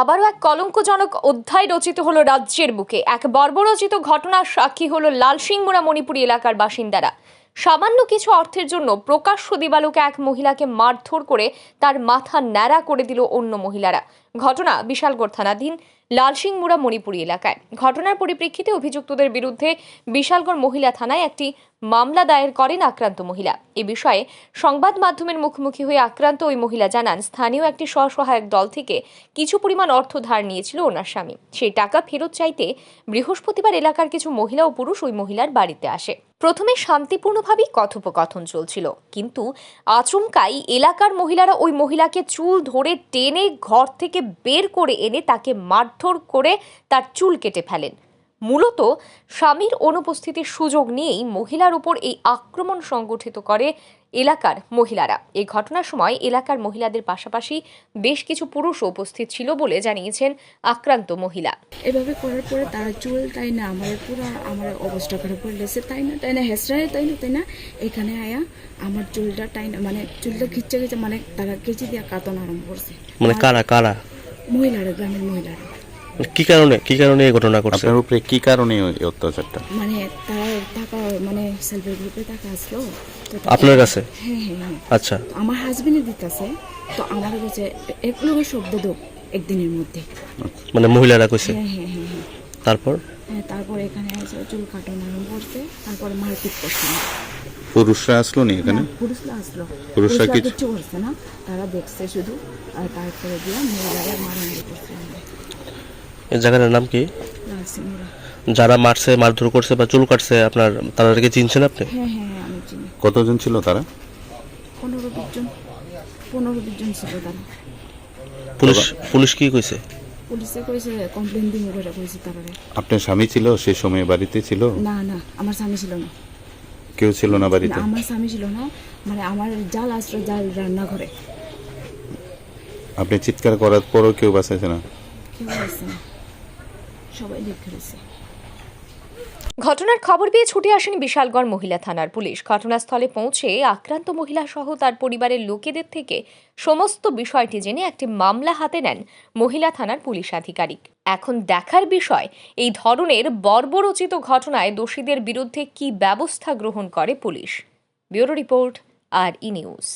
আবারও এক কলঙ্কজনক অধ্যায় রচিত হলো রাজ্যের বুকে। এক বর্বরচিত ঘটনার সাক্ষী হলো লালসিংমুড়া মণিপুরী এলাকার বাসিন্দারা। সামান্য কিছু অর্থের জন্য প্রকাশ্য দিবালোকে এক মহিলাকে মারধর করে তার মাথা ন্যাড়া করে দিল অন্য মহিলারা। ঘটনা বিশালগড় থানাধীন। লালসিংমুড়া মণিপুরি এলাকায়। ঘটনার পরিপ্রেক্ষিতে অভিযুক্তদের বিরুদ্ধে বিশালগড় মহিলা থানায় একটি মামলা দায়ের করেন আক্রান্ত মহিলা। এ বিষয়ে সংবাদ মাধ্যমের মুখোমুখি হয়ে আক্রান্ত ওই মহিলা জানান, স্থানীয় একটি স্বসহায়ক দল থেকে কিছু পরিমাণ অর্থ ধার নিয়েছিল ওনার স্বামী। সেই টাকা ফেরত চাইতে বৃহস্পতিবার এলাকার কিছু মহিলা ও পুরুষ ওই মহিলার বাড়িতে আসে। প্রথমে শান্তিপূর্ণভাবেই কথোপকথন চলছিল, কিন্তু আচমকাই এলাকার মহিলারা ওই মহিলাকে চুল ধরে টেনে ঘর থেকে বের করে এনে তাকে মারধর করে তার চুল কেটে ফেলেন। মূলত স্বামীর অনুপস্থিতির সুযোগ নিয়েই মহিলার উপর এই আক্রমণ সংগঠিত করে এলাকার মহিলারা। এই ঘটনার সময় এলাকার মহিলাদের পাশাপাশি বেশ কিছু পুরুষও উপস্থিত ছিল বলে জানিয়েছেন আক্রান্ত মহিলা। এভাবে করার পরে তারা চুল তাই না? আমার পুরো আমার অবস্থা খারাপ করে লেছে তাই না? তাই না? হেসরায় তাই না? তাই না? এখানে আয়া আমার চুলটা টাই না? মানে চুলটা খিচ্ছে খিচ্ছে মানে তারা কেচি দিয়ে কাতন আরম্ভ করছে। মানে কারা কারা? মহিলারা গ্রামের মহিলারা। কি কারণে কি কারণে এই ঘটনা ঘটছে? আপনার উপরে কি কারণে এই অত্যাচারটা? মানে তারা টাকা মানে সেলফের গ্রুপে টাকা আসলো তো আপনার কাছে? হ্যাঁ হ্যাঁ হ্যাঁ। আচ্ছা। আমার হাজবেন্ডে দিতেছে তো আমার কাছে এক লোক শব্দ দোক একদিনের মধ্যে। মানে মহিলারা কইছে? হ্যাঁ হ্যাঁ হ্যাঁ হ্যাঁ। তারপর? হ্যাঁ তারপরে এখানে এসে চুল কাটানো আরম্ভ করছে তারপরে মারপিট করছে। পুরুষরা আসলো নি এখানে? না, পুরুষরা আসলো। পুরুষরা পুরুষরা কিছু- কিচ্ছু করছে না তারা দেখছে শুধু আর তারপরে দিয়ে মহিলারা মারামারি করছে। এই জায়গাটার নাম কি? যারা মারছে মারধর করছে বা চুল কাটছে আপনার তাদেরকে চিনছেন আপনি? হ্যাঁ হ্যাঁ হ্যাঁ আমি চিনি। কতজন ছিল তারা? পনেরো বিশ জন পনেরো বিশ জন ছিল তারা। পুলিশ পুলিশ কি কইছে? পুলিশে কইছে কমপ্লেন দিন করে কইছে তারা। আপনার স্বামী ছিল সে সময় বাড়িতে ছিল? না না আমার স্বামী ছিল না। কেউ ছিল না বাড়িতে? আমার স্বামী ছিল না মানে আমার জাল আসলো জাল রান্না করে আপনি চিৎকার করার পরও কেউ বাঁচাইছে না? কেউ আসছে না। সবাই দেখে রয়েছে ঘটনার খবর পেয়ে ছুটে আসেন বিশালগড় মহিলা থানার পুলিশ। ঘটনাস্থলে পৌঁছে আক্রান্ত মহিলা সহ তার পরিবারের লোকেদের থেকে সমস্ত বিষয়টি জেনে একটি মামলা হাতে নেন মহিলা থানার পুলিশ আধিকারিক। এখন দেখার বিষয়, এই ধরনের বর্বরচিত ঘটনায় দোষীদের বিরুদ্ধে কী ব্যবস্থা গ্রহণ করে police. Bureau report, R E news.